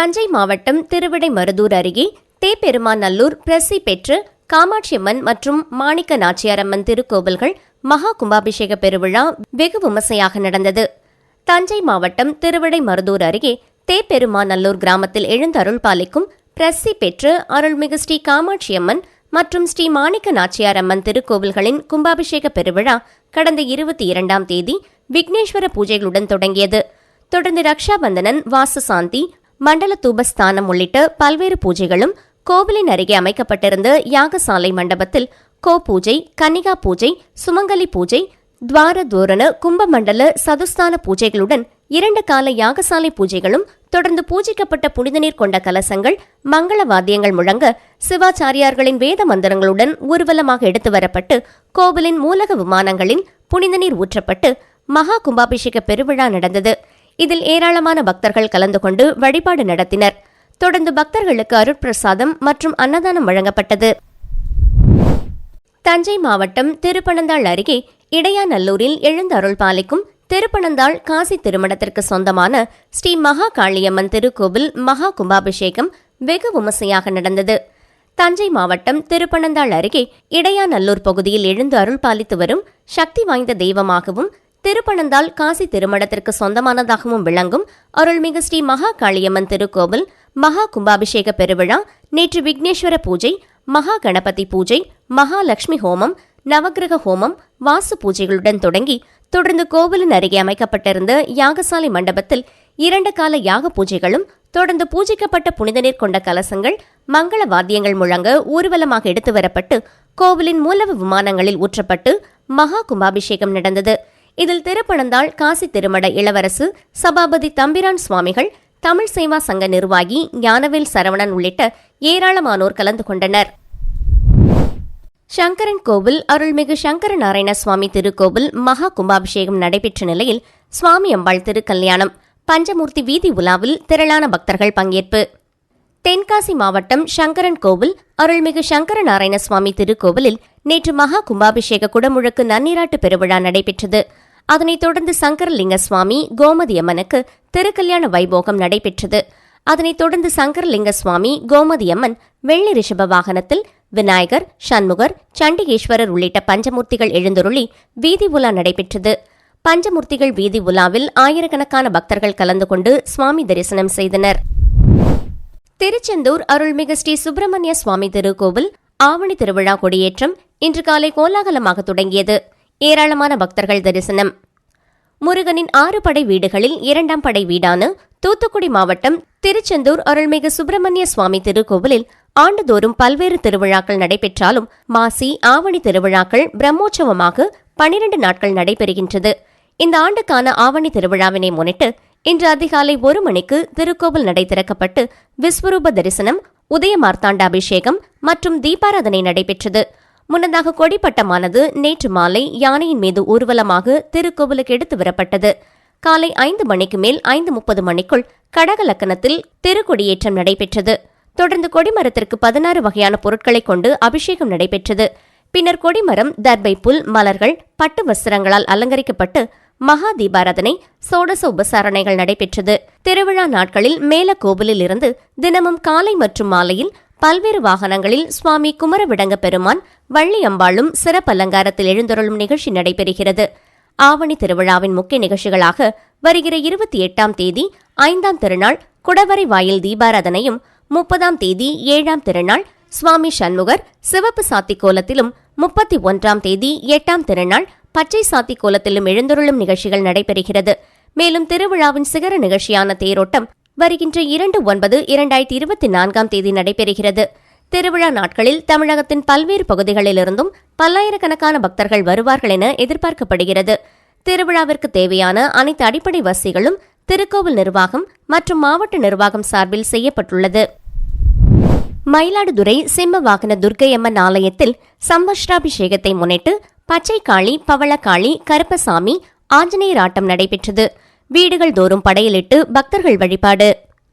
தஞ்சை மாவட்டம் திருவிடைமருதூர் அருகே தேப்பெருமாநல்லூர் பிரசி பெற்று காமாட்சியம்மன் மற்றும் மாணிக்க நாச்சியாரம்மன் திருக்கோவில்கள் மகா கும்பாபிஷேக பெருவிழா வெகு விமர்சையாக நடந்தது. தஞ்சை மாவட்டம் திருவிடைமருதூர் அருகே தேப்பெருமாநல்லூர் கிராமத்தில் எழுந்தருள் பாலிக்கும் பிரசி பெற்று அருள்மிகு ஸ்ரீ காமாட்சியம்மன் மற்றும் ஸ்ரீ மாணிக்க நாச்சியாரம்மன் திருக்கோவில்களின் கும்பாபிஷேக பெருவிழா கடந்த இருபத்தி இரண்டாம் தேதி விக்னேஸ்வர பூஜைகளுடன் தொடங்கியது. தொடர்ந்து ரக்ஷாபந்தனன் வாசசாந்தி மண்டல தூபஸ்தானம் உள்ளிட்ட பல்வேறு பூஜைகளும் கோவிலின் அருகே அமைக்கப்பட்டிருந்த யாகசாலை மண்டபத்தில் கோ பூஜை கன்னிகா பூஜை சுமங்கலி பூஜை துவார தோரண கும்பமண்டல சதுஸ்தான பூஜைகளுடன் இரண்டு கால யாகசாலை பூஜைகளும் தொடர்ந்து பூஜிக்கப்பட்ட புனித நீர் கொண்ட கலசங்கள் மங்கள வாத்தியங்கள் முழங்க சிவாச்சாரியார்களின் வேத மந்திரங்களுடன் ஊர்வலமாக எடுத்து வரப்பட்டு கோவிலின் மூலக விமானங்களின் புனிதநீர் ஊற்றப்பட்டு மகா கும்பாபிஷேக பெருவிழா நடந்தது. இதில் ஏராளமான பக்தர்கள் கலந்து கொண்டு வழிபாடு நடத்தினர். தொடர்ந்து பக்தர்களுக்கு அருட்பிரசாதம் மற்றும் அன்னதானம் வழங்கப்பட்டது. தஞ்சை மாவட்டம் திருப்பனந்தாள் அருகே இடையாநல்லூரில் எழுந்தருள் பாலிக்கும் திருப்பனந்தாள் காசி திருமணத்திற்கு சொந்தமான ஸ்ரீ மகா காளியம்மன் திருக்கோவில் மகா கும்பாபிஷேகம் வெகு விமர்சையாக நடந்தது. தஞ்சை மாவட்டம் திருப்பனந்தாள் அருகே இடையாநல்லூர் பகுதியில் எழுந்து அருள் பாலித்து வரும் சக்தி வாய்ந்த தெய்வமாகவும் திருப்பனந்தால் காசி திருமணத்திற்கு சொந்தமானதாகவும் விளங்கும் அருள்மிகு ஸ்ரீ மகா காளியம்மன் திருக்கோவில் மகா கும்பாபிஷேக பெருவிழா நேற்று விக்னேஸ்வர பூஜை மகா கணபதி பூஜை மகாலட்சுமி ஹோமம் நவக்கிரக ஹோமம் வாசு பூஜைகளுடன் தொடங்கி தொடர்ந்து கோவிலின் அருகே அமைக்கப்பட்டிருந்த யாகசாலை மண்டபத்தில் இரண்டு கால யாக பூஜைகளும் தொடர்ந்து பூஜிக்கப்பட்ட புனித நீர் கொண்ட கலசங்கள் மங்கள வாத்தியங்கள் முழங்க ஊர்வலமாக எடுத்து வரப்பட்டு கோவிலின் மூலவ விமானங்களில் ஊற்றப்பட்டு மகா கும்பாபிஷேகம் நடந்தது. இதில் திருப்பணந்தாள் காசி திருமட இளவரசு சபாபதி தம்பிரான் சுவாமிகள் தமிழ் சேவா சங்க நிர்வாகி ஞானவேல் சரவணன் உள்ளிட்ட ஏராளமானோர் கலந்து கொண்டனர். சங்கரன் கோவில் அருள்மிகு சங்கர நாராயண சுவாமி திருக்கோவில் மகா கும்பாபிஷேகம் நடைபெற்ற நிலையில் சுவாமி அம்பாள் திருக்கல்யாணம் பஞ்சமூர்த்தி வீதி உலாவில் திரளான பக்தர்கள் பங்கேற்பு. தென்காசி மாவட்டம் சங்கரன் கோவில் அருள்மிகு சங்கர நாராயண சுவாமி திருக்கோவிலில் நேற்று மகா கும்பாபிஷேக குடமுழுக்கு நன்னீராட்டு பெருவிழா நடைபெற்றது. அதனைத் தொடர்ந்து சங்கரலிங்க சுவாமி கோமதி அம்மனுக்கு திருக்கல்யாண வைபோகம் நடைபெற்றது. அதனைத் தொடர்ந்து சங்கரலிங்க சுவாமி கோமதி அம்மன் வெள்ளி ரிஷப வாகனத்தில் விநாயகர் சண்முகர் சண்டிகேஸ்வரர் உள்ளிட்ட பஞ்சமூர்த்திகள் எழுந்தருளி வீதி உலா நடைபெற்றது. பஞ்சமூர்த்திகள் வீதி உலாவில் ஆயிரக்கணக்கான பக்தர்கள் கலந்து கொண்டு சுவாமி தரிசனம் செய்தனர். திருச்செந்தூர் அருள்மிகு ஸ்ரீ சுப்பிரமணிய சுவாமி திருக்கோவில் ஆவணி திருவிழா கொடியேற்றம் இன்று காலை கோலாகலமாக தொடங்கியது. ஏராளமான பக்தர்கள் தரிசனம். முருகனின் ஆறு படை வீடுகளில் இரண்டாம் படை வீடான தூத்துக்குடி மாவட்டம் திருச்செந்தூர் அருள்மிகு சுப்பிரமணிய சுவாமி திருக்கோவிலில் ஆண்டுதோறும் பல்வேறு திருவிழாக்கள் நடைபெற்றாலும் மாசி ஆவணி திருவிழாக்கள் பிரம்மோற்சவமாக பனிரண்டு நாட்கள் நடைபெறுகின்றது. இந்த ஆண்டுக்கான ஆவணி திருவிழாவினை முன்னிட்டு இன்று அதிகாலை ஒரு மணிக்கு திருக்கோவில் நடை திறக்கப்பட்டு விஸ்வரூப தரிசனம் உதய மார்த்தாண்ட அபிஷேகம் மற்றும் தீபாராதனை நடைபெற்றது. முன்னதாக கொடிப்பட்டமானது நேற்று மாலை யானையின் மீது ஊர்வலமாக திருக்கோவிலுக்கு எடுத்து வரப்பட்டது. காலை ஐந்து மணிக்கு மேல் ஐந்து முப்பது மணிக்குள் கடக லக்கணத்தில் திருக்கொடியேற்றம் நடைபெற்றது. தொடர்ந்து கொடிமரத்திற்கு பதினாறு வகையான பொருட்களை கொண்டு அபிஷேகம் நடைபெற்றது. பின்னர் கொடிமரம் தர்பை புல் மலர்கள் பட்டு வஸ்திரங்களால் அலங்கரிக்கப்பட்டு மகா தீபாராதனை சோடச உபசாரணைகள் நடைபெற்றது. திருவிழா நாட்களில் மேல கோவிலில் இருந்து தினமும் காலை மற்றும் மாலையில் பல்வேறு வாகனங்களில் சுவாமி குமரவிடங்க பெருமான் வள்ளி அம்பாளும் சிறப்பு அலங்காரத்தில் எழுந்தருளும் நிகழ்ச்சி நடைபெறுகிறது. ஆவணி திருவிழாவின் முக்கிய நிகழ்ச்சிகளாக வருகிற இருபத்தி எட்டாம் தேதி ஐந்தாம் திருநாள் குடவரை வாயில் தீபாராதனையும் முப்பதாம் தேதி ஏழாம் திருநாள் சுவாமி சண்முகர் சிவப்பு சாத்தி கோலத்திலும் முப்பத்தி ஒன்றாம் தேதி எட்டாம் திருநாள் பச்சை சாத்தி கோலத்திலும் எழுந்தருளும் நிகழ்ச்சிகள் நடைபெறுகிறது. மேலும் திருவிழாவின் சிகர நிகழ்ச்சியான தேரோட்டம் வருகின்ற இரண்டு ஒன்பது இரண்டாயிரத்தி இருபத்தி நான்காம் தேதி நடைபெறுகிறது. திருவிழா நாட்களில் தமிழகத்தின் பல்வேறு பகுதிகளிலிருந்தும் பல்லாயிரக்கணக்கான பக்தர்கள் வருவார்கள் என எதிர்பார்க்கப்படுகிறது. திருவிழாவிற்கு தேவையான அனைத்து அடிப்படை வசதிகளும் திருக்கோவில் நிர்வாகம் மற்றும் மாவட்ட நிர்வாகம் சார்பில் செய்யப்பட்டுள்ளது. மயிலாடுதுறை சிம்ம வாகன துர்க்கையம்மன் ஆலயத்தில் சம்பஷ்டாபிஷேகத்தை முன்னிட்டு பச்சைக்காளி காளி பவளக்காளி கருப்பசாமி ஆஞ்சநேயர் ஆட்டம் நடைபெற்றது. வீடுகள் தோறும் படையலிட்டு பக்தர்கள் வழிபாடு.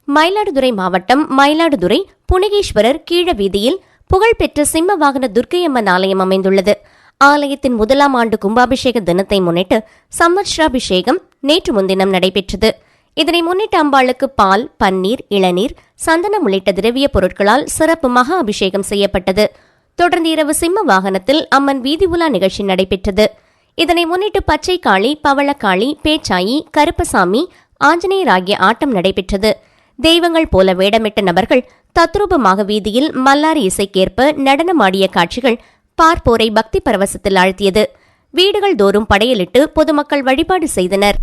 மயிலாடுதுறை மாவட்டம் மயிலாடுதுறை புனகேஸ்வரர் கீழ வீதியில் புகழ்பெற்ற சிம்ம வாகன துர்க்கையம்மன் ஆலயம் அமைந்துள்ளது. ஆலயத்தின் முதலாம் ஆண்டு கும்பாபிஷேக தினத்தை முன்னிட்டு சம்மர்ஷாபிஷேகம் நேற்று முன்தினம் நடைபெற்றது. இதனை முன்னிட்டு அம்பாளுக்கு பால் பன்னீர் இளநீர் சந்தனம் உள்ளிட்ட திரவிய பொருட்களால் சிறப்பு மகா அபிஷேகம் செய்யப்பட்டது. தொடர்ந்து இரவு சிம்ம வாகனத்தில் அம்மன் வீதி உலா நிகழ்ச்சி நடைபெற்றது. இதனை முன்னிட்டு பச்சைக்காளி பவளக்காளி பேச்சாயி கருப்பசாமி ஆஞ்சநேயர் ஆகிய ஆட்டம் நடைபெற்றது. தெய்வங்கள் போல வேடமிட்ட நபர்கள் தத்ரூபமாக வீதியில் மல்லாரி இசைக்கேற்ப நடனமாடிய காட்சிகள் பார்ப்போரை பக்தி பரவசத்தில் ஆழ்த்தியது. வீடுகள் தோறும் படையலிட்டு பொதுமக்கள் வழிபாடு செய்தனர்.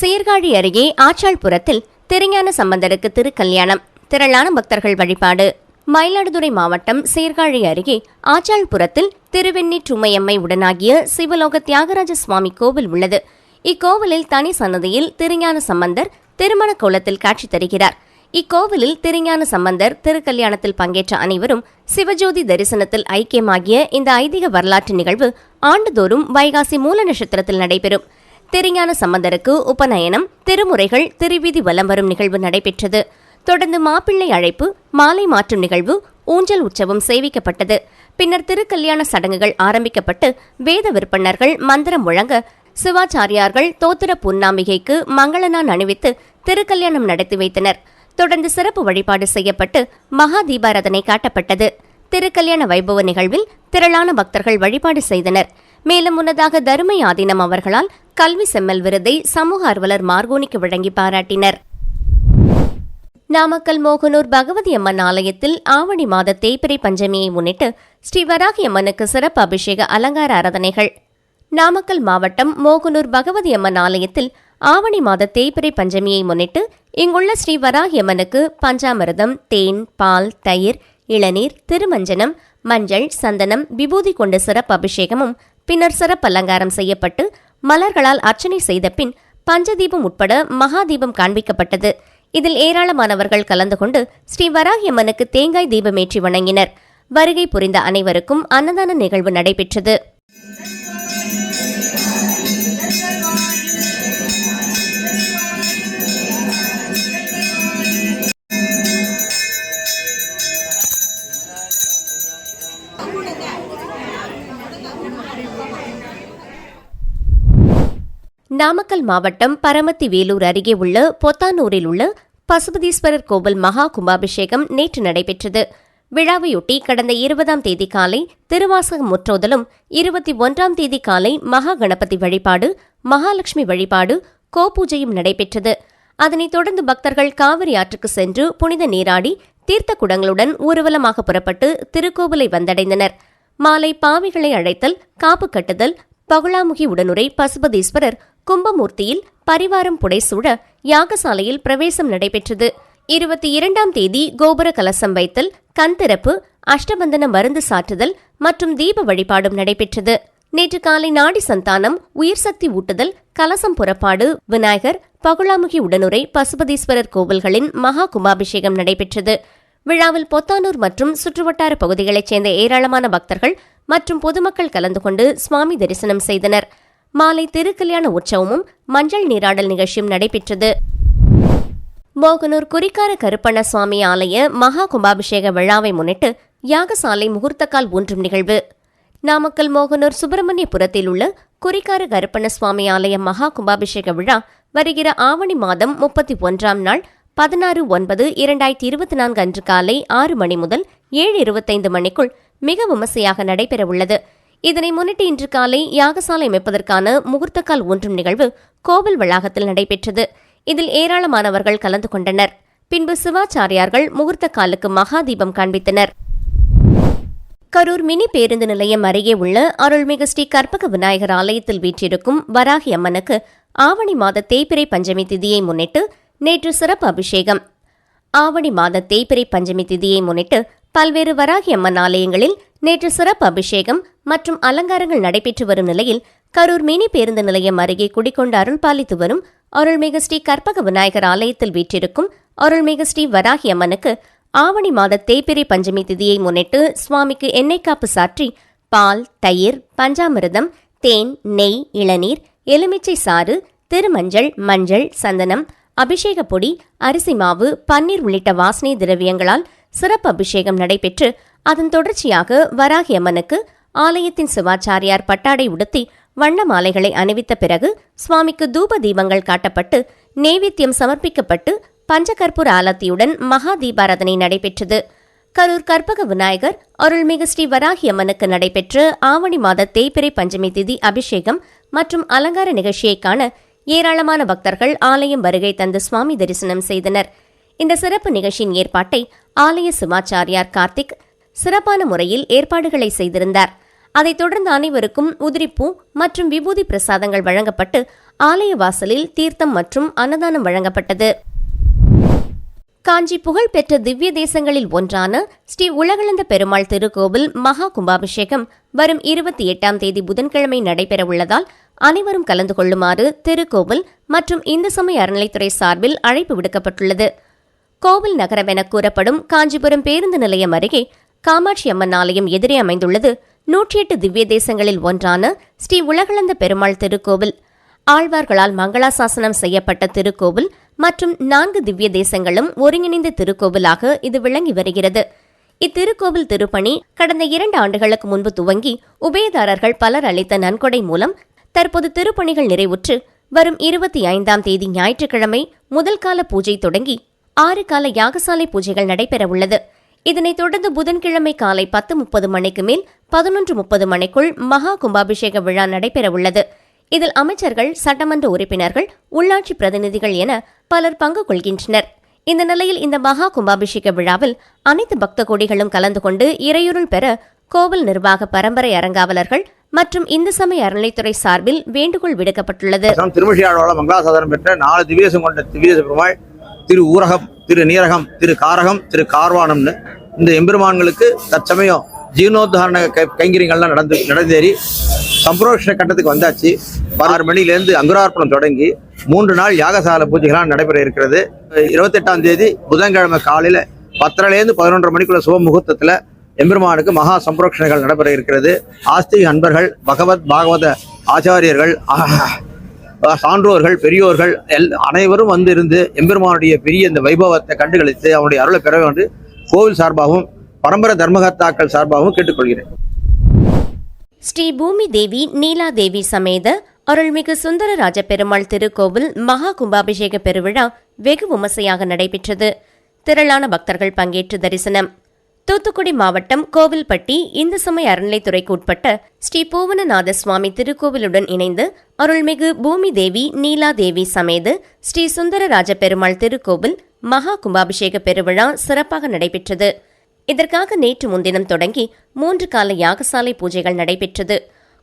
சீர்காழி அருகே ஆச்சாள்புரத்தில் திருஞான சம்பந்தருக்கு திருக்கல்யாணம் திரளான பக்தர்கள் வழிபாடு. மயிலாடுதுறை மாவட்டம் சீர்காழி அருகே ஆச்சாள்புரத்தில் திருவெண்ணிற்றுமையம்மை உடனாகிய சிவலோக தியாகராஜ சுவாமி கோவில் உள்ளது. இக்கோவிலில் தனி சன்னதியில் திருஞான சம்பந்தர் திருமண கோலத்தில் காட்சி தருகிறார். இக்கோவிலில் திருஞான சம்பந்தர் திருக்கல்யாணத்தில் பங்கேற்ற அனைவரும் சிவஜோதி தரிசனத்தில் ஐக்கியமாகிய இந்த ஐதீக வரலாற்று நிகழ்வு ஆண்டுதோறும் வைகாசி மூல நட்சத்திரத்தில் நடைபெறும். திருஞான சம்பந்தருக்கு உபநயனம் திருமுறைகள் திருவீதி வலம் வரும் நிகழ்வு நடைபெற்றது. தொடர்ந்து மாப்பிள்ளை அழைப்பு மாலை மாற்றும் நிகழ்வு ஊஞ்சல் உற்சவம் சேவிக்கப்பட்டது. பின்னர் திருக்கல்யாண சடங்குகள் ஆரம்பிக்கப்பட்டு வேத விற்பனர்கள் மந்திரம் முழங்க சிவாச்சாரியார்கள் தோத்திர பூர்ணாமிகைக்கு மங்களனான் அணிவித்து திருக்கல்யாணம் நடத்தி வைத்தனர். தொடர்ந்து சிறப்பு வழிபாடு செய்யப்பட்டு மகா தீபாராதனை காட்டப்பட்டது. திருக்கல்யாண வைபவ நிகழ்வில் திரளான பக்தர்கள் வழிபாடு செய்தனர். மேலும் முன்னதாக தருமை ஆதீனம் அவர்களால் கல்வி செம்மல் விருதை சமூக ஆர்வலர் மார்கோனிக்கு வழங்கி பாராட்டினர். நாமக்கல் மோகனூர் பகவதி அம்மன் ஆலயத்தில் ஆவணி மாத தேய்பிரை பஞ்சமியை முன்னிட்டு ஸ்ரீ வராகி அம்மனுக்கு சிறப்பு அபிஷேக அலங்கார ஆராதனைகள். நாமக்கல் மாவட்டம் மோகனூர் பகவதி அம்மன் ஆலயத்தில் ஆவணி மாத தேய்பிரை பஞ்சமியை முன்னிட்டு இங்குள்ள ஸ்ரீ வராகி அம்மனுக்கு தேன் பால் தயிர் இளநீர் திருமஞ்சனம் மஞ்சள் சந்தனம் விபூதி கொண்டு சிறப்பு அபிஷேகமும் பின்னர் சிறப்பு அலங்காரம் செய்யப்பட்டு மலர்களால் அர்ச்சனை செய்த பின் பஞ்சதீபம் உட்பட மகாதீபம் காண்பிக்கப்பட்டது. இதில் ஏராளமானவர்கள் கலந்து கொண்டு ஸ்ரீ வராகியம்மனுக்கு தேங்காய் தீபமேற்றி வணங்கினர். வருகை புரிந்த அனைவருக்கும் அன்னதான நிகழ்வு நடைபெற்றது. நாமக்கல் மாவட்டம் பரமத்தி வேலூர் அருகே உள்ள பொத்தானூரில் உள்ள பசுபதீஸ்வரர் கோவில் மகா கும்பாபிஷேகம் நேற்று நடைபெற்றது. விழாவையொட்டி கடந்த இருபதாம் தேதி காலை திருவாசக முற்றோதலும் இருபத்தி ஒன்றாம் தேதி காலை மகா கணபதி வழிபாடு மகாலட்சுமி வழிபாடு கோபூஜையும் நடைபெற்றது. அதனைத் தொடர்ந்து பக்தர்கள் காவிரி ஆற்றுக்கு சென்று புனித நீராடி தீர்த்த குடங்களுடன் ஊர்வலமாக புறப்பட்டு திருக்கோவிலை வந்தடைந்தனர். மாலை பாவிகளை அழைத்தல் காப்பு கட்டுதல் பகுளாமுகி உடனுரை பசுபதீஸ்வரர் கும்பமூர்த்தியில் பரிவாரம் புடைசூழ யாகசாலையில் பிரவேசம் நடைபெற்றது. இருபத்தி இரண்டாம் தேதி கோபுர கலசம் வைத்தல் கண்திறப்பு அஷ்டபந்தன மருந்து சாற்றுதல் மற்றும் தீப வழிபாடும் நடைபெற்றது. நேற்று காலை நாடி சந்தானம் உயிர் சக்தி ஊட்டுதல் கலசம் புறப்பாடு விநாயகர் பகுளாமுகி உடனுரை பசுபதீஸ்வரர் கோவில்களின் மகா கும்பாபிஷேகம் நடைபெற்றது. விழாவில் பொத்தானூர் மற்றும் சுற்றுவட்டார பகுதிகளைச் சேர்ந்த ஏராளமான பக்தர்கள் மற்றும் பொதுமக்கள் கலந்து கொண்டு சுவாமி தரிசனம் செய்தனர். மாலை திருக்கல்யாண உற்சவமும் மஞ்சள் நீராடல் நிகழ்ச்சியும் நடைபெற்றது. மோகனூர் குறிக்கார கருப்பண்ண சுவாமி ஆலய மகா கும்பாபிஷேக விழாவை முன்னிட்டு யாகசாலை முகூர்த்தக்கால் ஊன்றும் நிகழ்வு. நாமக்கல் மோகனூர் சுப்பிரமணியபுரத்தில் உள்ள குறிக்கார கருப்பண்ண சுவாமி ஆலய மகா கும்பாபிஷேக விழா வருகிற ஆவணி மாதம் முப்பத்தி ஒன்றாம் நாள் பதினாறு ஒன்பது இரண்டாயிரத்தி இருபத்தி நான்கு அன்று காலை ஆறு மணி முதல் ஏழு இருபத்தைந்து மணிக்குள் மிக விமர்சையாக நடைபெறவுள்ளது. இதனை முன்னிட்டு இன்று காலை யாகசாலை அமைப்பதற்கான முகூர்த்தக்கால் ஒன்றும் நிகழ்வு கோவில் வளாகத்தில் நடைபெற்றது. இதில் ஏராளமானவர்கள் கலந்து கொண்டனர். பின்பு சிவாச்சாரியார்கள் முகூர்த்த காலுக்கு மகாதீபம் காண்பித்தனர். கரூர் மினி பேருந்து நிலையம் அருகே உள்ள அருள்மிகு ஸ்ரீ கற்பக விநாயகர் ஆலயத்தில் வீற்றிருக்கும் வராகி அம்மனுக்கு ஆவணி மாத தேய்பிரை பஞ்சமி திதியை முன்னிட்டு நேற்று சிறப்பு அபிஷேகம். ஆவணி மாத தேய்பிரை பஞ்சமி திதியை முன்னிட்டு பல்வேறு வராகி அம்மன் ஆலயங்களில் நேற்று சிறப்பு அபிஷேகம் மற்றும் அலங்காரங்கள் நடைபெற்று வரும் நிலையில் கரூர் மினி பேருந்து நிலையம் அருகே குடிக்கொண்டு அருள் பாலித்து வரும் அருள்மிகு ஸ்ரீ கற்பக விநாயகர் ஆலயத்தில் வீற்றிருக்கும் அருள்மிகு ஸ்ரீ வராகி அம்மனுக்கு ஆவணி மாத தேய்பிரை பஞ்சமி திதியை முன்னிட்டு சுவாமிக்கு எண்ணெய் காப்பு சாற்றி பால் தயிர் பஞ்சாமிரதம் தேன் நெய் இளநீர் எலுமிச்சை சாறு திருமஞ்சள் மஞ்சள் சந்தனம் அபிஷேக பொடி அரிசி மாவு பன்னீர் உள்ளிட்ட வாசனை திரவியங்களால் சிறப்பு அபிஷேகம் நடைபெற்று அதன் தொடர்ச்சியாக வராகி அம்மனுக்கு ஆலயத்தின் சிவாச்சாரியார் பட்டாடை உடுத்தி வண்ண மாலைகளை அணிவித்த பிறகு சுவாமிக்கு தூப தீபங்கள் காட்டப்பட்டு நெய்வேத்தியம் சமர்ப்பிக்கப்பட்டு பஞ்சகற்பூர் ஆலத்தியுடன் மகா தீபாராதனை நடைபெற்றது. கரூர் கற்பக விநாயகர் அருள்மிகு ஸ்ரீ வராகி அம்மனுக்கு நடைபெற்ற ஆவணி மாத தேய்பிரை பஞ்சமி திதி அபிஷேகம் மற்றும் அலங்கார நிகழ்ச்சியை காண ஏராளமான பக்தர்கள் ஆலயம் வருகை தந்து சுவாமி தரிசனம் செய்தனர். இந்த சிறப்பு நிகழ்ச்சியின் ஏற்பாட்டை ஆலய சிவாச்சாரியார் கார்த்திக் சிறப்பான முறையில் ஏற்பாடுகளை செய்திருந்தார். அதைத் தொடர்ந்து அனைவருக்கும் உதிரிப்பூ மற்றும் விபூதி பிரசாதங்கள் வழங்கப்பட்டு ஆலய வாசலில் தீர்த்தம் மற்றும் அன்னதானம் வழங்கப்பட்டது. காஞ்சி புகழ்பெற்ற திவ்ய தேசங்களில் ஒன்றான ஸ்ரீ உலகளந்த பெருமாள் திருக்கோவில் மகா கும்பாபிஷேகம் வரும் இருபத்தி எட்டாம் தேதி புதன்கிழமை நடைபெறவுள்ளதால் அனைவரும் கலந்து கொள்ளுமாறு திருக்கோவில் மற்றும் இந்து சமய அறநிலைத்துறை சார்பில் அழைப்பு விடுக்கப்பட்டுள்ளது. கோவில் நகரம் என கூறப்படும் காஞ்சிபுரம் பேருந்து நிலையம் அருகே காமாட்சி அம்மன் ஆலயம் எதிரே அமைந்துள்ளது. நூற்றி எட்டு திவ்ய தேசங்களில் ஒன்றான ஸ்ரீ உலகளந்த பெருமாள் திருக்கோவில். ஆழ்வார்களால் மங்களாசாசனம் செய்யப்பட்ட திருக்கோவில் மற்றும் நான்கு திவ்ய தேசங்களும் ஒருங்கிணைந்த திருக்கோவிலாக இது விளங்கி வருகிறது. இத்திருக்கோவில் திருப்பணி கடந்த இரண்டு ஆண்டுகளுக்கு முன்பு துவங்கி உபயதாரர்கள் பலர் அளித்த நன்கொடை மூலம் தற்போது திருப்பணிகள் நிறைவுற்று வரும் இருபத்தி ஐந்தாம் தேதி ஞாயிற்றுக்கிழமை முதல் கால பூஜை தொடங்கி ஆறு கால யாகசாலை பூஜைகள் நடைபெறவுள்ளது. இதனைத் தொடர்ந்து புதன்கிழமை காலை பத்து முப்பது மணிக்கு மேல் பதினொன்று முப்பது மணிக்குள் மகா கும்பாபிஷேக விழா நடைபெறவுள்ளது. இதில் அமைச்சர்கள் சட்டமன்ற உறுப்பினர்கள் உள்ளாட்சி பிரதிநிதிகள் என பலர் பங்கு கொள்கின்றனர். இந்த நிலையில் இந்த மகா கும்பாபிஷேக விழாவில் அனைத்து பக்த கோடிகளும் கலந்து கொண்டு இறையுருள் பெற கோவில் நிர்வாக பரம்பரை அரங்காவலர்கள் மற்றும் இந்து சமய அறநிலைத்துறை சார்பில் வேண்டுகோள் விடுக்கப்பட்டுள்ளது. தேசம் மங்களாசாதனம் பெற்ற நாலு திவ்யசம் கொண்ட திவ்யதேச பெருமாள் திரு ஊரகம் திரு நீரகம் திரு காரகம் திரு கார்வானம்னு இந்த எம்பெருமான்களுக்கு தற்சமயம் ஜீர்ணோத்தாரண கை- கைங்கரியங்கள்லாம் நடந்து நடந்தேறி சம்பரோஷ கட்டத்துக்கு வந்தாச்சு. ஆறு மணிலேருந்து அங்குரார்ப்பணம் தொடங்கி மூன்று நாள் யாகசால பூஜைகளாக நடைபெற இருக்கிறது. இருபத்தெட்டாம் தேதி புதன்கிழமை காலையில் பத்தரைலேருந்து பதினொன்றரை மணிக்குள்ள சுப முகூர்த்தத்தில் எம்பெருமானுக்கு மகா சம்பரோஷணைகள் நடைபெற இருக்கிறது. ஆஸ்திக அன்பர்கள் பகவத் பாகவத ஆச்சாரியர்கள் சான்றோர்கள் பெரியோர்கள் எல் அனைவரும் வந்து இருந்து எம்பெருமானுடைய பெரிய இந்த வைபவத்தை கண்டுகளித்து அவனுடைய அருளை பெற வேண்டும் கோவில் சார்பாகவும் பரம்பரை தர்மகர்த்தாக்கள் சார்பாகவும் கேட்டுக்கொள்கிறேன். ஸ்ரீ பூமி தேவி நீலா தேவி சமேத அருள்மிகு சுந்தர ராஜபெருமாள் திருக்கோவில் மகா கும்பாபிஷேக பெருவிழா வெகு விமர்சையாக நடைபெற்றது. திரளான பக்தர்கள் பங்கேற்று தரிசனம். தூத்துக்குடி மாவட்டம் கோவில்பட்டி இந்து சமய அறநிலைத்துறைக்கு உட்பட்ட ஸ்ரீ பூவனநாத சுவாமி திருக்கோவிலுடன் இணைந்து அருள்மிகு பூமி தேவி நீலா தேவி சமேது ஸ்ரீ சுந்தரராஜ பெருமாள் திருக்கோவில் மகா கும்பாபிஷேக பெருவிழா சிறப்பாக நடைபெற்றது. இதற்காக நேற்று முன்தினம் தொடங்கி மூன்று கால யாகசாலை பூஜைகள் நடைபெற்றது.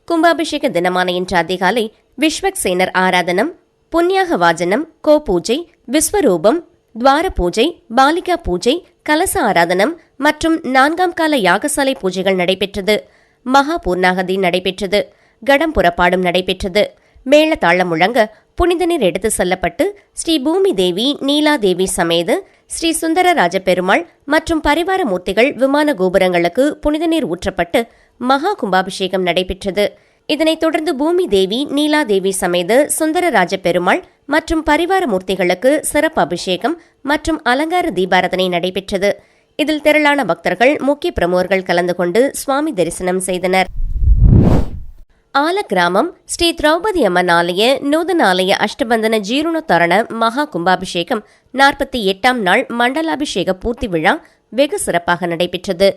கும்பாபிஷேக தினமான இன்று அதிகாலை விஸ்வக்சேனர் ஆராதனம் புண்ணியாக வாஜனம் கோ பூஜை விஸ்வரூபம் துவார பூஜை பாலிகா பூஜை கலச ஆராதனம் மற்றும் நான்காம் கால யாகசாலை பூஜைகள் நடைபெற்றது. மகா பூர்ணாகதி நடைபெற்றது. கடம் புறப்பாடும் நடைபெற்றது. மேளதாளம் முழங்க புனித நீர் எடுத்து செல்லப்பட்டு ஸ்ரீ பூமி தேவி நீலா தேவி சமேத ஸ்ரீ சுந்தர ராஜபெருமாள் மற்றும் பரிவார மூர்த்திகள் விமான கோபுரங்களுக்கு புனித நீர் ஊற்றப்பட்டு மகா கும்பாபிஷேகம் நடைபெற்றது. இதனைத் தொடர்ந்து பூமி தேவி நீலா தேவி சமேத சுந்தர ராஜபெருமாள் மற்றும் பரிவார மூர்த்திகளுக்கு சிறப்பு அபிஷேகம் மற்றும் அலங்கார தீபாரதனை நடைபெற்றது. இதில் திரளான பக்தர்கள் முக்கிய பிரமுகர்கள் கலந்து கொண்டு சுவாமி தரிசனம் செய்தனர். ஆலக்கிராமம் ஸ்ரீ திரௌபதி அம்மன் ஆலய நூதன ஆலய அஷ்டபந்தன ஜீரணோத்தரண மகா கும்பாபிஷேகம் நாற்பத்தி எட்டாம் நாள் மண்டலாபிஷேக பூர்த்தி விழா வெகு சிறப்பாக நடைபெற்றது.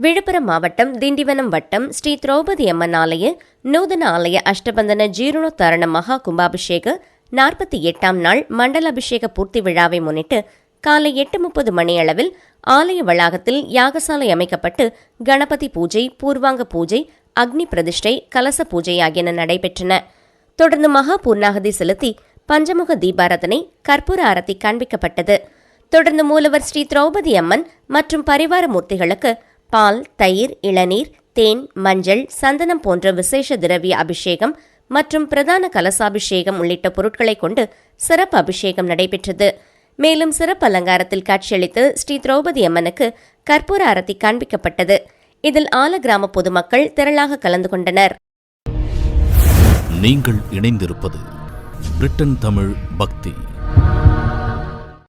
விழுப்புரம் மாவட்டம் திண்டிவனம் வட்டம் ஸ்ரீ திரௌபதி அம்மன் ஆலய நூதன ஆலய அஷ்டபந்தன ஜீரணோத்தரண மகா கும்பாபிஷேக நாற்பத்தி எட்டாம் நாள் மண்டலாபிஷேக பூர்த்தி விழாவை முன்னிட்டு காலை எட்டு முப்பது மணியளவில் ஆலய வளாகத்தில் யாகசாலை அமைக்கப்பட்டு கணபதி பூஜை பூர்வாங்க பூஜை அக்னி பிரதிஷ்டை கலச பூஜை ஆகியன நடைபெற்றன. தொடர்ந்து மகா பூர்ணாகதி செலுத்தி பஞ்சமுக தீபாரதனை கற்பூர ஆரத்தி காண்பிக்கப்பட்டது. தொடர்ந்து மூலவர் ஸ்ரீ திரௌபதி அம்மன் மற்றும் பரிவார மூர்த்திகளுக்கு பால் தயிர் இளநீர் தேன் மஞ்சள் சந்தனம் போன்ற விசேஷ திரவிய அபிஷேகம் மற்றும் பிரதான கலசாபிஷேகம் உள்ளிட்ட பொருட்களை கொண்டு சிறப்பு அபிஷேகம் நடைபெற்றது. மேலும் சிறப்பு அலங்காரத்தில் காட்சியளித்து ஸ்ரீ திரௌபதி அம்மனுக்கு கற்பூர அரத்தி காண்பிக்கப்பட்டது. இதில் ஆல கிராம பொதுமக்கள் திரளாக கலந்து கொண்டனர். நீங்கள் இணைந்திருப்பது பிரிட்டன் தமிழ் பக்தி.